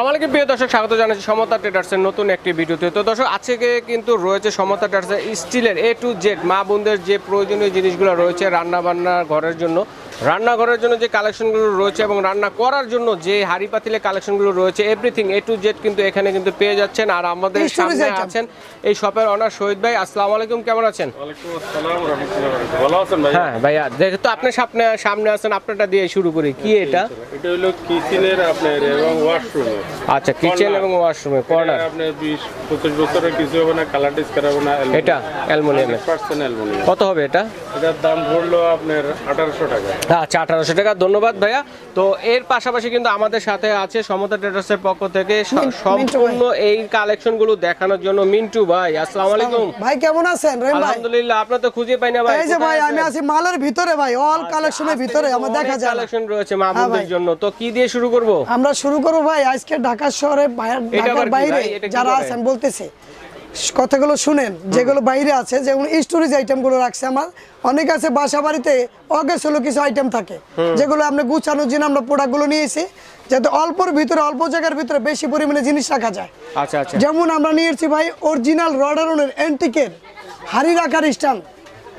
আসসালামু প্রিয় দর্শক, স্বাগত জানাচ্ছি সমতা ট্রেডার্সের নতুন একটি ভিডিওতে। তো দর্শক, আজকে কিন্তু রয়েছে সমতা ট্রেডার্সের স্টিলের এ টু জেড মা বোনদের যে প্রয়োজনীয় জিনিসগুলো রয়েছে রান্না বান্না ঘরের জন্য রান্নাঘরের জন্য যে কালেকশনগুলো রয়েছে এবং রান্না করার জন্য যে হাড়ি পাতিলের কালেকশনগুলো রয়েছে এভরিথিং এ টু জেড কিন্তু এখানে কিন্তু পেয়ে যাচ্ছেন। আর আমাদের সামনে আছেন এই শপের অনার শহীদ ভাই। আসসালামু আলাইকুম কেমন আছেন? ওয়ালাইকুম আসসালাম রহমতুল্লাহ বারাকাতুহু। ভালো আছেন ভাই? হ্যাঁ ভাইয়া দেখে তো আপনি সামনে সামনে আছেন আপনারটা দিয়ে শুরু করি। কি এটা? এটা হলো কিচেনের আপনার এবং ওয়াশরুমের আচ্ছা কিচেন এবং ওয়াশরুমে কর্নার। আপনার বিশ পঁচিশ বছরের কিছু হবে না কালার ডিসকার হবে না এটা অ্যালুমিনিয়ামের পার্সেন্ট অ্যালমোনিয়াম কত হবে এটা? এটার দাম পড়ল আপনার আঠারোশো টাকা। আচ্ছা আঠারোশো টাকা ধন্যবাদ ভাইয়া। তো এর পাশাপাশি কিন্তু আমাদের সাথে আছে সমতা ট্রেডার্সের পক্ষ থেকে সম্পূর্ণ এই কালেকশনগুলো দেখানোর জন্য মিন্টু ভাই আসসালামু আলাইকুম। ভাই কেমন আছেন? রহিম ভাই? আলহামদুলিল্লাহ আপনার তো খুঁজে পাই না ভাই। এই যে ভাই আমি আছি মালের ভিতরে ভাই অল কালেকশনের ভিতরে আমার দেখা যায় কালেকশন রয়েছে মা হ্যাঁ জন্য। তো কি দিয়ে শুরু করব? আমরা শুরু করব ভাই আজকে ঢাকা শহরে বাইরে- ঢাকার বাইরে যারা আছেন বলতেছে। কথাগুলো শুনেন যেগুলো বাইরে আছে যেমন স্টোরেজ আইটেমগুলো রাখছে আমার। অনেক আছে বাসা বাড়িতে অগেস হলো কিছু আইটেম থাকে। যেগুলো আপনি গুছানোর জন্য আমরা প্রোডাক্টগুলো নিয়েছি যাতে অল্পর ভিতরে অল্প জায়গার ভিতরে বেশি পরিমাণে জিনিস রাখা যায়। আচ্ছা আচ্ছা। যেমন আমরা নিয়েছি ভাই অরিজিনাল রডারনের অ্যান্টিকের হাড়ি রাখার স্টান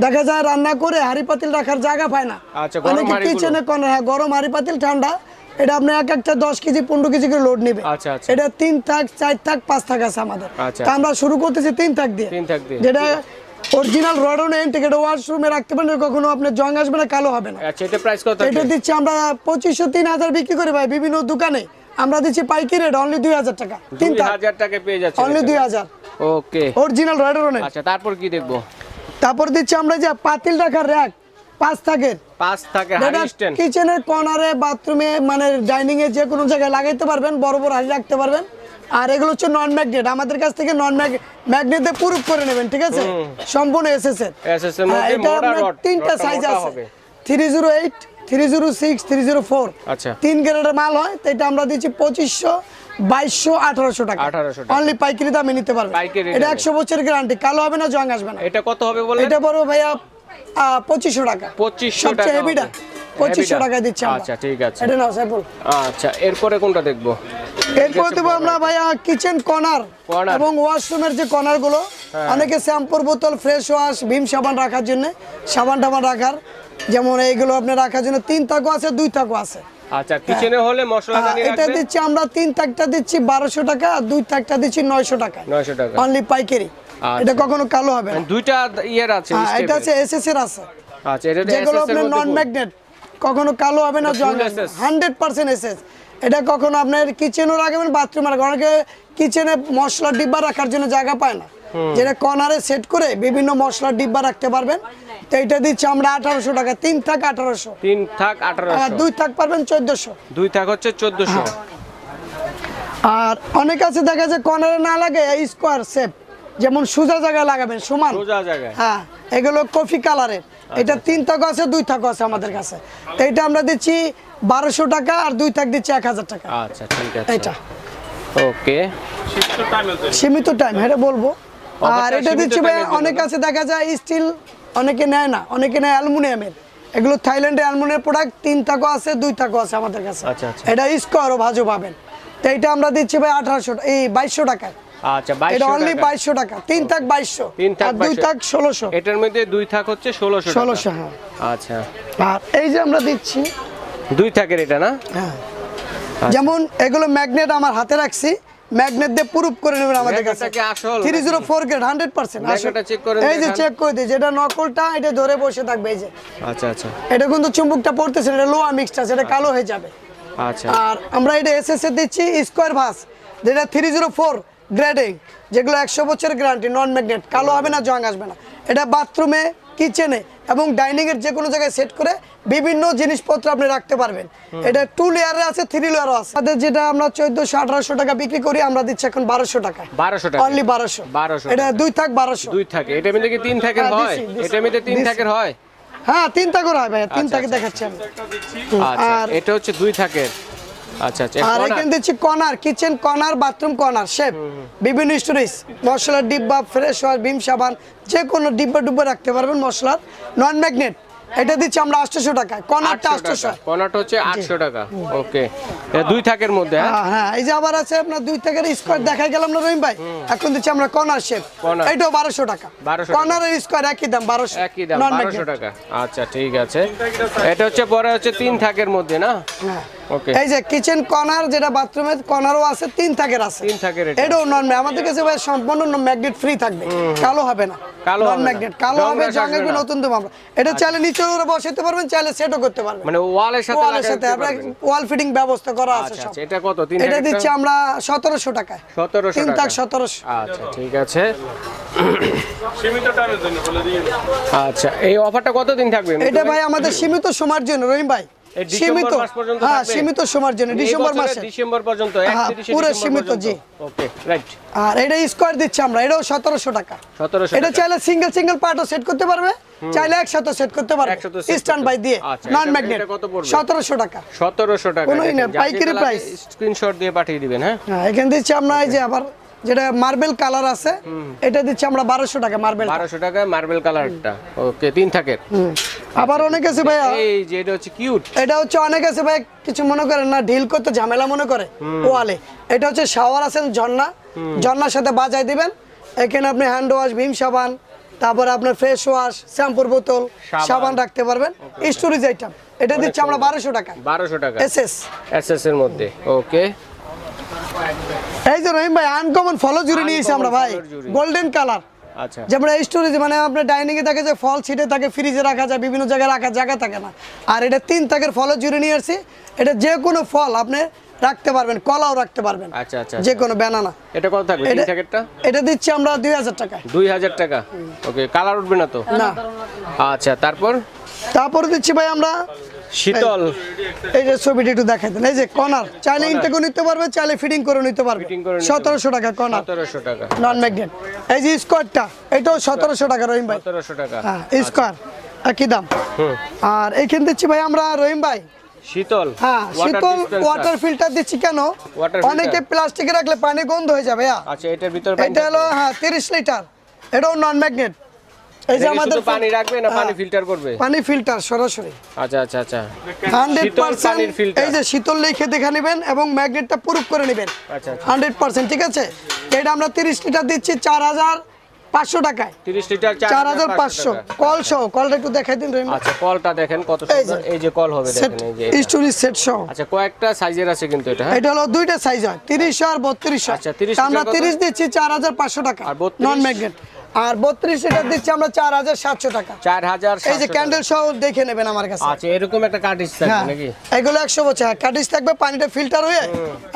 দেখা যায় রান্না করে হাড়ি পাতিল রাখার জায়গা পায় না। আচ্ছা, অনেকে। কিচেনে কোন হ্যাঁ গরম হাড়ি পাতিল ঠান্ডা এটা আপনি এক একটা দশ কেজি পনেরো কেজি করে লোড নেবে। আচ্ছা, আচ্ছা। এটা তিন থাক চার থাক পাঁচ থাক আছে আমাদের। আচ্ছা। তা আমরা শুরু করতেছি তিন থাক দিয়ে। যেটা অরিজিনাল রডন ওয়াশরুমে রাখতে পারেন কখনো আপনার জং আসবে না কালো হবে না। আচ্ছা এটা প্রাইস কত এটা দিচ্ছি আমরা পঁচিশশো তিন হাজার বিক্রি করি ভাই বিভিন্ন দোকানে। আমরা দিচ্ছি পাইকি রেট অনলি দুই হাজার টাকা। তিন দুই থাক। হাজার টাকা পেয়ে যাচ্ছে অনলি দুই হাজার। ওকে অরিজিনাল রডনের আচ্ছা তারপর কি দেখব? তারপর দিচ্ছি আমরা যে পাতিল রাখার র্যাক পাঁচ পাঁচ থাকে কিচেনের কর্নারে বাথরুমে মানে ডাইনিং এ যে কোনো জায়গায় লাগাইতে পারবেন বড় বড় হাড়ি রাখতে পারবেন। আর এগুলো হচ্ছে নন ম্যাগনেট আমাদের কাছ থেকে নন ম্যাগনেট দিয়ে প্রুফ করে নেবেন ঠিক আছে? সম্পূর্ণ এসএস এর হ্যাঁ, এটা তিনটা সাইজ আছে। Three zero eight three zero six three zero four আচ্ছা। তিন গ্রেডের মাল হয় তো এটা আমরা দিচ্ছি পঁচিশশো বাইশশো আঠারোশো টাকা। 1800 অনলি পাইকারি দামে নিতে পারবেন। এটা একশো বছরের গ্যারান্টি কালো হবে না জং আসবে না। এটা কত হবে বলে এটা বড় ভাইয়া পঁচিশশো টাকা। পঁচিশশো টাকা হেভিটা পঁচিশশো হেভিটা? দিচ্ছি আমরা। আচ্ছা ঠিক আছে। এটা নাও স্যাম্পল। আচ্ছা এরপরে কোনটা দেখব? এরপর দেবো আমরা ভাইয়া কিচেন কর্নার হ্যাঁ। এবং ওয়াশরুমের যে কর্নারগুলো অনেকে শ্যাম্পুর বোতল ফ্রেশ ওয়াশ ভীম সাবান রাখার জন্য সাবান টাবান রাখার। যেমন এইগুলো আপনি রাখার জন্য তিন তাকো আছে দুই তাকো আছে। আচ্ছা কিচেনে হলে মশলা হ্যাঁ, এটা দিচ্ছি আমরা তিন তাকটা দিচ্ছি বারোশো টাকা আর দুই তাকটা দিচ্ছি নয়শো টাকা 900 টাকা। অনলি পাইকারি। এটা কখনো কালো হবে না। দুইটা ইয়ের আছে হ্যাঁ এটা আছে এসএস এর আছে। আচ্ছা এটা যেগুলো আপনার নন ম্যাগনেট কখনো কালো হবে না জং হান্ড্রেড পার্সেন্ট এসএস এটা কখনো আপনার কিচেনও রাখবেন বাথরুমে রাখবেন। অনেকে কিচেনে মশলা ডিব্বা রাখার জন্য জায়গা পায় না। যেটা কর্নারে সেট করে বিভিন্ন মশলার ডিব্বা রাখতে পারবেন। তো এটা দিচ্ছি আমরা আঠারোশো টাকা। তিন থাক আঠারোশো। তিন থাক আঠারোশো। দুই থাক পারবেন চোদ্দশো। দুই থাক হচ্ছে চোদ্দশো। হ্যাঁ। আর অনেক আছে দেখা যায় কর্নারে না লাগে স্কোয়ার শেপ যেমন সোজা জায়গায় লাগাবেন সমান। সোজা জায়গায়। হ্যাঁ এগুলো কফি কালারের। এটা তিন থাকো আছে দুই থাকো আছে আমাদের কাছে। তো এটা আমরা দিচ্ছি বারোশো টাকা আর দুই থাক দিচ্ছি এক হাজার টাকা। আচ্ছা ঠিক আছে। এটা। ওকে। সীমিত টাইম এটা বলব। আর এটা দিচ্ছি ভাই অনেক? আছে দেখা যায় স্টিল অনেকে নেয় না অনেকে নেয় অ্যালুমিনিয়ামের। এগুলো থাইল্যান্ডের অ্যালুমিনিয়াম প্রোডাক্ট তিন থাকো আছে দুই থাকো আছে আমাদের কাছে। আচ্ছা, আচ্ছা। এটা স্কোয়ারও ভাজও পাবেন। তো এটা আমরা দিচ্ছি ভাই আঠারোশো এই বাইশশো টাকায়। আচ্ছা এটা অনলি টাকা। তিন থাক তিন থাক দুই 2200 থাক ষোলোশো। এটার মধ্যে দুই থাক হচ্ছে হ্যাঁ। আচ্ছা। আর এই যে আমরা দিচ্ছি দুই থাকের এটা না? হ্যাঁ। যেমন এগুলো ম্যাগনেট আমার হাতে রাখছি ম্যাগনেট দিয়ে প্রুফ করে নেবেন আমাদের কাছে। ম্যাগনেটটা কি আসল three zero four grade hundred percent এই যে। চেক করে যেটা নকলটা এটা ধরে বসে থাকবে এই যে। আচ্ছা আচ্ছা। এটা কিন্তু চুম্বকটা পড়তেছে এটা লোয়া মিক্সটা সেটা কালো হয়ে যাবে। আচ্ছা। আর আমরা এটা এস এস এ দিচ্ছি স্কোয়ার ভাস যেটা থ্রি জিরো ফোর গ্রেডিং যেগুলো একশো বছরের গ্যারান্টি নন ম্যাগনেট কালো হবে না জং আসবে না। এটা বাথরুমে কিচেনে এবং ডাইনিং এর যে কোনো জায়গায় সেট করে বিভিন্ন জিনিসপত্র আপনি রাখতে পারবেন। এটা টু লেয়ারে আছে থ্রি লেয়ারও আছে। আমাদের যেটা আমরা চোদ্দশো আঠারোশো টাকা বিক্রি করি আমরা দিচ্ছি এখন বারোশো টাকা বারোশো টাকা। অনলি বারোশো। 1200 এটা দুই থাক বারোশো। দুই থাকে এটার মধ্যে কি তিন থাকের হ্যাঁ, হয়? এটার মধ্যে তিন। থাকের হয়? হ্যাঁ তিন থাকের হয় ভাই তিন আচ্ছা, থাকে আচ্ছা, দেখাচ্ছি আমি। আচ্ছা আর এটা হচ্ছে দুই থাকের। আচ্ছা আচ্ছা আর এখানে দিচ্ছি corner kitchen corner bathroom corner shape বিভিন্ন স্টোরেজ মশলার ডিব্বা ফ্রেশ ওয়াশ বিম সাবান যে কোনো ডিব্বা ডুব্বা রাখতে পারবেন মশলার। নন ম্যাগনেট এটা দিচ্ছি আমরা আটশোশো টাকায় কর্নারটা আটশোশো কর্নারটা হচ্ছে আটশো টাকা ওকে দুই থাকের মধ্যে হ্যাঁ? হ্যাঁ হ্যাঁ এই যে আবার আছে আপনার দুই থেকে স্কোয়ার দেখাই গেলাম না রহিম ভাই? এখন দিচ্ছি আমরা কর্নার শেপ। এটাও বারোশো টাকা। 1200 টাকা। কর্নারের স্কোয়ার একই দাম বারোশো। একই দাম বারোশো টাকা। আচ্ছা ঠিক আছে। এটা হচ্ছে পরে হচ্ছে তিন থাকের মধ্যে না? হ্যাঁ। এই যে কিচেন কর্নার যেটা বাথরুমের কর্নারও আছে তিন থাকের আছে। তিন থাকের এটা। এটাও নন আমাদের কাছে ভাই সম্পূর্ণ ম্যাগনেট ফ্রি থাকবে। কালো হবে না। কালো নন ম্যাগনেট কালো হবে জং আসবে আসবে নতুন তো আমরা এটা চাইলে নিচে বসাতে পারবেন চাইলে সেটও করতে পারবেন। মানে ওয়ালের সাথে ওয়ালের সাথে দিতে ওয়াল ফিটিং ব্যবস্থা করা আছে আচ্ছা আচ্ছা এটা কত? তিন এটা দিচ্ছি আমরা টাকায়। তিন তাক সতেরোশো। আচ্ছা ঠিক আছে। সীমিত টাইমের জন্য বলে দিয়ে আচ্ছা এই অফারটা কতদিন থাকবে? এটা ভাই আমাদের সীমিত সময়ের জন্য রহিম ভাই। সীমিত। হ্যাঁ? সীমিত সময়ের জন্য ডিসেম্বর মাসে। ডিসেম্বর পর্যন্ত হ্যাঁ, 31 পুরো সীমিত, জি। ওকে রাইট আর এটা স্কোয়ার দিচ্ছি আমরা এটাও সতেরোশো টাকা। 1700 এটা চাইলে সিঙ্গেল সিঙ্গেল পার্টও সেট করতে পারবে চাইলে একসাথে সেট করতে পারবে। স্ট্যান্ড বাই দিয়ে আচ্ছা, নন ম্যাগনেট কত পড়বে? সতেরোশো টাকা। সতেরোশো টাকা। কোনোই না, পাইকারি price। স্ক্রিনশট দিয়ে পাঠিয়ে দিবেন হ্যাঁ? হ্যাঁ এখানে দিচ্ছি আমরা এই যে আবার যেটা মার্বেল কালার আছে এটা দিচ্ছি আমরা বারোশো টাকা মার্বেল বারোশো টাকায় মার্বেল কালারটা ওকে তিন থাকের আবার অনেক আছে ভাইয়া। এই যে এটা হচ্ছে কিউট এটা হচ্ছে অনেক আছে ভাই কিছু মনে করেন না ঢিল করতে ঝামেলা মনে করে ওয়ালে। এটা হচ্ছে শাওয়ার আছেন ঝর্ণা। ঝর্ণার সাথে বাজাই দিবেন। এখানে আপনি হ্যান্ড ওয়াশ ভীম সাবান তারপরে আপনার ফেস ওয়াশ শ্যাম্পুর বোতল সাবান। রাখতে পারবেন। স্টোরেজ আইটেম এটা দিচ্ছি আমরা বারোশো টাকা বারোশো টাকা। এস এস এস এস এর মধ্যে। ওকে এই যে রহিম ভাই আনকমন ফলো জুড়ে নিয়েছি আমরা ভাই। গোল্ডেন কালার আচ্ছা যেমন স্টোরেজ মানে আপনার ডাইনিং এ থাকে যে ফল ছিটে থাকে ফ্রিজে রাখা যায় বিভিন্ন জায়গায় রাখার জায়গা থাকে না। আর এটা তিন থাকের ফলের জুড়ে নিয়ে আসছি। এটা যে কোনো ফল আপনি রাখতে পারবেন কলাও রাখতে পারবেন। আচ্ছা আচ্ছা যে কোনো ব্যানানা এটা কত থাকবে তিন এটা এটা দিচ্ছি আমরা দুই হাজার টাকায়। দুই হাজার টাকা। ওকে কালার উঠবে না তো? না। আচ্ছা তারপর? তারপরে দিচ্ছি ভাই আমরা শীতল। এই যে ছবিটি একটু দেখাই দেন এই যে কর্নার চাইলে ইনটেকও নিতে পারবে চাইলে ফিটিং করে নিতে পারবে। সতেরোশো টাকা কর্নার সতেরোশো টাকা। নন ম্যাগনেট এই যে স্কোয়ারটা এটাও সতেরোশো টাকা রহিম ভাই। সতেরোশো টাকা। হ্যাঁ স্কোয়ার একই দাম। আর এইখানে দিচ্ছি ভাই আমরা রহিম ভাই। শীতল। হ্যাঁ শীতল ওয়াটার ফিল্টার দিচ্ছি কেন। অনেকে প্লাস্টিকে রাখলে পানি গন্ধ হয়ে যাবে হ্যাঁ আচ্ছা এটার ভিতর এটা হলো হ্যাঁ তিরিশ লিটার। এটাও নন ম্যাগনেট এই যে আমাদের পানি রাখবে না পানি হ্যাঁ, ফিল্টার করবে? পানি ফিল্টার সরাসরি। আচ্ছা আচ্ছা আচ্ছা। হান্ড্রেড শীতল পার্সেন্ট পানির filter। এই যে শীতল লিখে দেখে নেবেন এবং ম্যাগনেটটা প্রুফ করে নেবেন। হান্ড্রেড পার্সেন্ট ঠিক আছে? এটা আমরা তিরিশ লিটার দিচ্ছি চার হাজার পাঁচশো টাকায়। তিরিশ লিটার চার হাজার পাঁচশো টাকা। কল সহ কলটা একটু দেখাই দিন আচ্ছা কলটা দেখেন কত সুন্দর। এই যে কল হবে দেখেন এই যে সেট সহ। আচ্ছা কয়েকটা সাইজের আছে কিন্তু এটা হ্যাঁ? এটা হলো দুইটা সাইজ হয় তিরিশ আর বত্রিশ আচ্ছা, 30 আমরা তিরিশ দিচ্ছি চার হাজার পাঁচশো টাকা নন ম্যাগনেট আর বত্রিশ লিটার দিচ্ছি আমরা চার হাজার সাতশো টাকা। চার হাজার এই যে ক্যান্ডেল সহ দেখে নেবেন আমার কাছে। আচ্ছা এরকম একটা থাকবে হ্যাঁ নাকি? এগুলো একশো বছর। কাটিস থাকবে পানিটা ফিল্টার হয়ে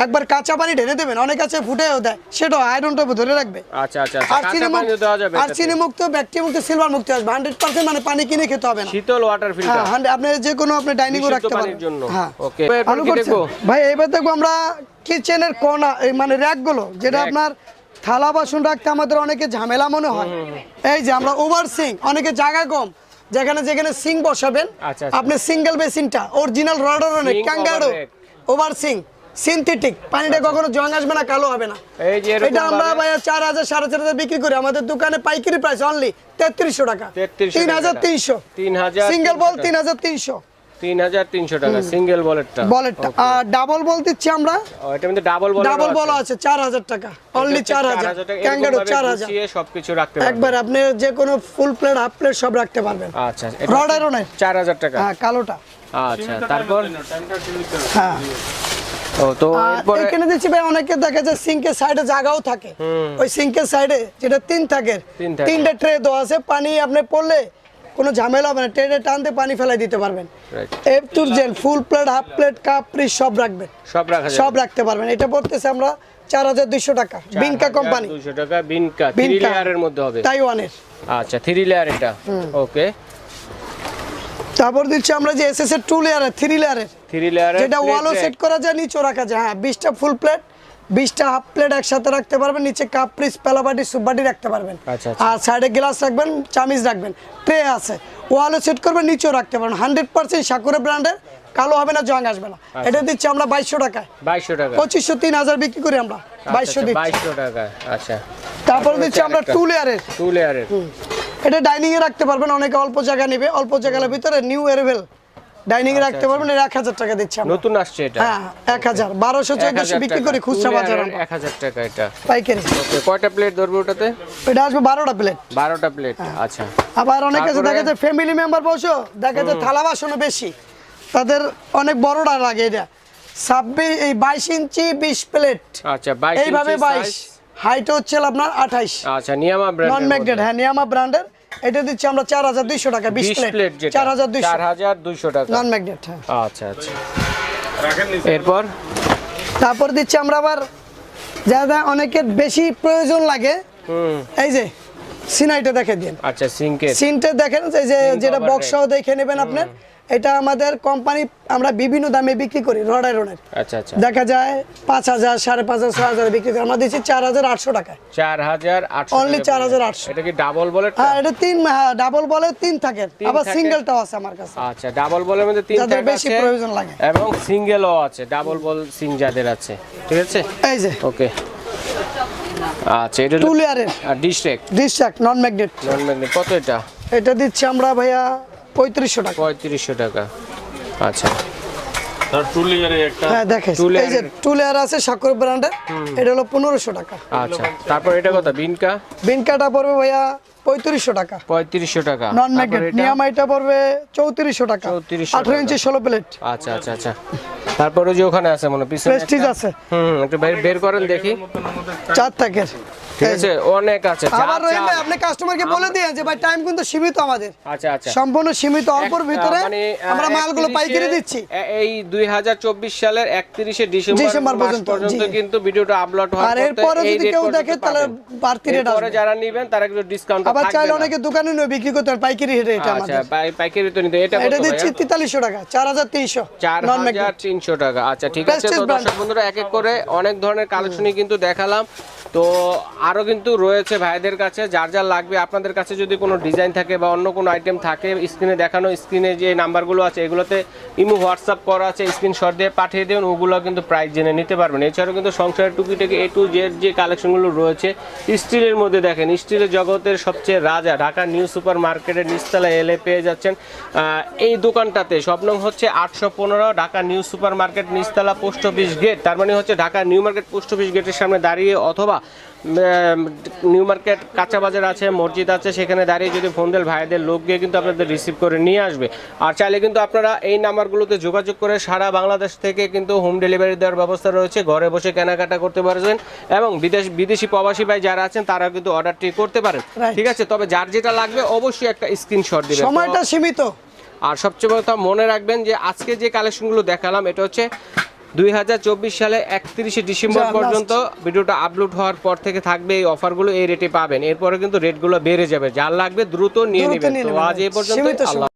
একবার কাঁচা পানি ঢেলে দেবেন। অনেক আছে ফুটেও দেয়। সেটা আয়রনটা ধরে রাখবে। আচ্ছা আচ্ছা আর আচ্ছা চিনি কাঁচা পানি দেওয়া যাবে আর চিনি মুক্ত ব্যাকটেরিয়া মুক্ত সিলভার মুক্ত আসবে। হান্ড্রেড পার্সেন্ট মানে পানি কিনে খেতে হবে না। শীতল ওয়াটার হ্যাঁ ফিল্টার হান্ড্রেড আপনি যে কোনো আপনি ডাইনিং বিশুদ্ধ রাখতে পারেন। হ্যাঁ। Okay. এরপর আলু কি করছেন? দেখব? ভাই এবার দেখব আমরা কিচেনের কোনা মানে মানে র্যাকগুলো যেটা আপনার থালা বাসন রাখতে আমাদের অনেকে ঝামেলা মনে হয়। এই যে আমরা ওভার সিং অনেকে জায়গা কম যেখানে যেখানে সিং বসাবেন আচ্ছা, আচ্ছা। আপনি সিঙ্গেল বেসিনটা অরিজিনাল রডার অনেক ক্যাঙ্গারো ওভার সিং সিনথেটিক পানিটা কখনো জং আসবে না কালো হবে না। এই যে এটা আমরা ভাইয়া চার হাজার সাড়ে চার হাজার বিক্রি করি আমাদের দোকানে পাইকারি প্রাইস অনলি তেত্রিশশো টাকা। 3300 তিন হাজার তিনশো। Single ball. তিন হাজার তিনশো। তিন হাজার তিনশো টাকা সিঙ্গেল বলেরটা বলেরটা আর ডাবল বল দিচ্ছি আমরা? ও, এটার মধ্যে ডাবল বল ডাবল বল আছে। চার হাজার টাকা। অনলি চার হাজার ক্যাঙ্গারো চার হাজার সব কিছু রাখতে পারবেন। একবার আপনি যে কোনো ফুল প্লেট হাফ প্লেট সব রাখতে পারবেন। আচ্ছা রড আয়রনের চার হাজার টাকা। হ্যাঁ কালোটা। আচ্ছা তারপর? হ্যাঁ। ও তো এখানে দিচ্ছি ভাই অনেকে দেখা যায় সিঙ্কের সাইডে জায়গাও থাকে। ওই সিঙ্কের সাইডে যেটা তিন থাকে। তিনটা ট্রে দেওয়া আছে পানি আপনি পড়লে কোনো ঝামেলা হবে না ট্রেনে টানতে পানি ফেলাই দিতে পারবেন. এফ টুর gen full plate half plate cup প্রিস সব রাখবেন। সব রাখা সব রাখতে পারবেন। এটা পড়তেছে আমরা চার হাজার দুইশো টাকা। বিনকা কোম্পানি দুশো টাকা বিনকা থ্রি লেয়ারের মধ্যে হবে। তাইওয়ানের আচ্ছা থ্রি লেয়ার এটা। ওকে তারপর দিচ্ছি আমরা যে এস এস এর টু লেয়ারের থ্রি লেয়ারের থ্রি লেয়ারের যেটা ওয়ালও সেট করা যায় নিচেও রাখা যায়। হ্যাঁ বিশটা ফুল প্লেট বিশটা হাফ প্লেট একসাথে রাখতে পারবেন নিচে কাপ প্রিস পেলাবাটি সুপবাটি রাখতে পারবেন। আচ্ছা, আচ্ছা। আর সাইডে গ্লাস রাখবেন চামিজ রাখবেন ট্রে আছে। ওয়ালও সেট করবেন নিচেও রাখতে পারবেন। হান্ড্রেড পার্সেন্ট সাকুরে ব্র্যান্ডের কালো হবে না জং আসবে না। আচ্ছা। এটা দিচ্ছি আমরা বাইশশো টাকায়। বাইশশো টাকা। পঁচিশশো তিন হাজার বিক্রি করি আমরা বাইশশো বাইশশো টাকা আচ্ছা। তারপর দিচ্ছি আমরা টু লেয়ারের। টু লেয়ারের। এটা ডাইনিং এ রাখতে পারবেন অনেকে অল্প জায়গা নেবে অল্প জায়গার ভিতরে নিউ এরেবেল ডাইনিং এ রাখতে পারবেন এটা এক হাজার টাকা দিচ্ছি আমরা। নতুন আসছে এটা? হ্যাঁ এক হাজার। বারোশো চোদ্দশো বিক্রি করি খুচরা বাজার আমরা। এক হাজার টাকা এটা। পাইকারি। ওকে কয়টা প্লেট ধরবে ওটাতে? এটা আসবে বারোটা প্লেট বারোটা প্লেট আচ্ছা। আবার অনেকে আছে দেখা যায় ফ্যামিলি মেম্বার বসো দেখা যায় থালা বাসনও বেশি। তাদের অনেক বড়টা লাগে এটা। ছাব্বিশ এই বাইশ ইঞ্চি বিশ প্লেট আচ্ছা বাইশ এইভাবে ইঞ্চি বাইশ। size। হাইট হচ্ছে আপনার আঠাইশ। আচ্ছা নিয়ামা নন ব্র্যান্ড ম্যাগনেট হ্যাঁ নিয়ামা ব্র্যান্ডের এটা দিচ্ছি আমরা চার হাজার দুইশো টাকা বিশ 20 প্লেট প্লেট যেটা। চার হাজার দুইশো। টাকা। নন ম্যাগনেট আচ্ছা আচ্ছা। এরপর? তারপর দিচ্ছি আমরা আবার যারা অনেকের বেশি প্রয়োজন লাগে এই যে সিনাইটা দেখে দিন। আচ্ছা সিনকে। সিনটা দেখেন এই যে যেটা বক্স সহ দেখে নেবেন আপনার। এটা আমাদের কোম্পানি আমরা বিভিন্ন দামে বিক্রি করি রড আয়রনের আচ্ছা আচ্ছা। দেখা যায় পাঁচ হাজার সাড়ে পাঁচ হাজার ছয় হাজার বিক্রি করি। আমরা দিচ্ছি চার হাজার আটশো টাকায়। চার হাজার আটশো Only টাকা 4800 এটা কি ডাবল বলে হ্যাঁ এটা তিন হ্যাঁ ডাবল বলে তিন থাকে। আবার সিঙ্গেলটাও আছে আমার কাছে। আচ্ছা ডাবল বলের মধ্যে তিন যাদের বেশি প্রয়োজন লাগে। এবং সিঙ্গেলও আছে ডাবল বল সিং যাদের আছে। ঠিক আছে? এই যে। ওকে আচ্ছা এটা টু লেয়ারের ডিস্ট্রিক্ট ডিস্ট্রাক নন ম্যাগনেট নন ম্যাগনেট কত এটা? এটা দিচ্ছি আমরা ভাইয়া পঁয়ত্রিশশো টাকা। পঁয়ত্রিশশো টাকা। আচ্ছা। হ্যাঁ দেখে এই যে টু লেয়ার আছে সাকর ব্র্যান্ডের এটা হলো পনেরোশো টাকা। আচ্ছা তারপর এটা কত? বিনকা? বিনকাটা পড়বে ভাইয়া পঁয়ত্রিশশো টাকা। পঁয়ত্রিশশো টাকা। নন তারপর ম্যাগনেট নিয়ামাইটা পড়বে চৌত্রিশশো টাকা। 3400 আঠারো ইঞ্চি ষোলো প্লেট। আচ্ছা আচ্ছা আচ্ছা। তারপরে যে ওখানে আছে মনে হয় পিছনে প্রেস্টিজ আছে। হুম হুম, একটু বের বের করেন দেখি। চার থাকের ঠিক আছে? অনেক আছে আবার রহিম ভাই আপনি কাস্টমারকে বলে দিয়ে যে ভাই টাইম কিন্তু সীমিত আমাদের। আচ্ছা আচ্ছা। সম্পূর্ণ সীমিত অল্পর ভিতরে মানে, আমরা মালগুলো পাইকারি দিচ্ছি। এই দুই হাজার চব্বিশ সালের একত্রিশে ডিসেম্বর ডিসেম্বর পর্যন্ত, পর্যন্ত কিন্তু ভিডিওটা আপলোড হওয়ার আর এরপরে যদি কেউ দেখে তাহলে বাড়তি রেট আসবে। যারা নেবেন তারা কিন্তু ডিসকাউন্ট আবার চাইলে অনেকে দোকানে নিয়ে বিক্রি করতে পারে পাইকারি রেটে এটা আচ্ছা আমাদের পাই- পাইকারি তো নিতে এটা এটা দিচ্ছি ভাইয়া? তেতাল্লিশশো টাকা টাকা। আচ্ছা ঠিক আছে তো দর্শক বন্ধুরা। এক এক করে অনেক ধরনের কালেকশনই কিন্তু দেখালাম। তো আরও কিন্তু রয়েছে ভাইদের কাছে, যার যার লাগবে। আপনাদের কাছে যদি কোনো ডিজাইন থাকে বা অন্য কোনো আইটেম থাকে স্ক্রিনে দেখানো স্ক্রিনে যে নাম্বারগুলো আছে, এগুলোতে ইমো, হোয়াটসঅ্যাপ করা আছে স্ক্রিনশট দিয়ে পাঠিয়ে দেবেন ওগুলো কিন্তু প্রাইস জেনে নিতে পারবেন। এছাড়াও কিন্তু সংসারের টুকি থেকে এ টু জেড যে কালেকশনগুলো রয়েছে, স্টিলের মধ্যে দেখেন, স্টিলের জগতের সবচেয়ে রাজা, ঢাকা নিউ সুপার মার্কেটের নিচতলায় এলে পেয়ে যাচ্ছেন এই দোকানটাতে। স্বপ্ন হচ্ছে আটশো পনেরো, ঢাকা নিউ সুপার মার্কেট নিচতলা পোস্ট অফিস গেট। তার মানে হচ্ছে Dhaka new market post office গেটের সামনে দাঁড়িয়ে অথবা নিউ মার্কেট কাঁচা বাজার আছে মসজিদ আছে সেখানে দাঁড়িয়ে যদি ফোন দেন ভাইদের লোক গিয়ে কিন্তু আপনাদের রিসিভ করে নিয়ে আসবে। আর চাইলে কিন্তু আপনারা এই নাম্বারগুলোতে যোগাযোগ করে সারা বাংলাদেশ থেকে কিন্তু হোম ডেলিভারি দেওয়ার ব্যবস্থা রয়েছে। ঘরে বসে কেনাকাটা করতে পারবেন এবং বিদেশ বিদেশি প্রবাসী ভাই যারা আছেন তারা কিন্তু অর্ডারটি করতে পারেন। ঠিক আছে? তবে যার যেটা লাগবে অবশ্যই একটা স্ক্রিনশট দিবেন। সময়টা সীমিত। আর সবচেয়ে বড় কথা মনে রাখবেন যে আজকে যে কালেকশনগুলো দেখালাম এটা হচ্ছে দুই হাজার চব্বিশ সালে একত্রিশে ডিসেম্বর। পর্যন্ত ভিডিওটা আপলোড হওয়ার পর থেকে থাকবে এই অফারগুলো এই রেটে পাবেন। এরপরে কিন্তু রেটগুলো বেড়ে যাবে। যার লাগবে দ্রুত নিয়ে নেবেন। তো আজ এই পর্যন্ত আল্লাহ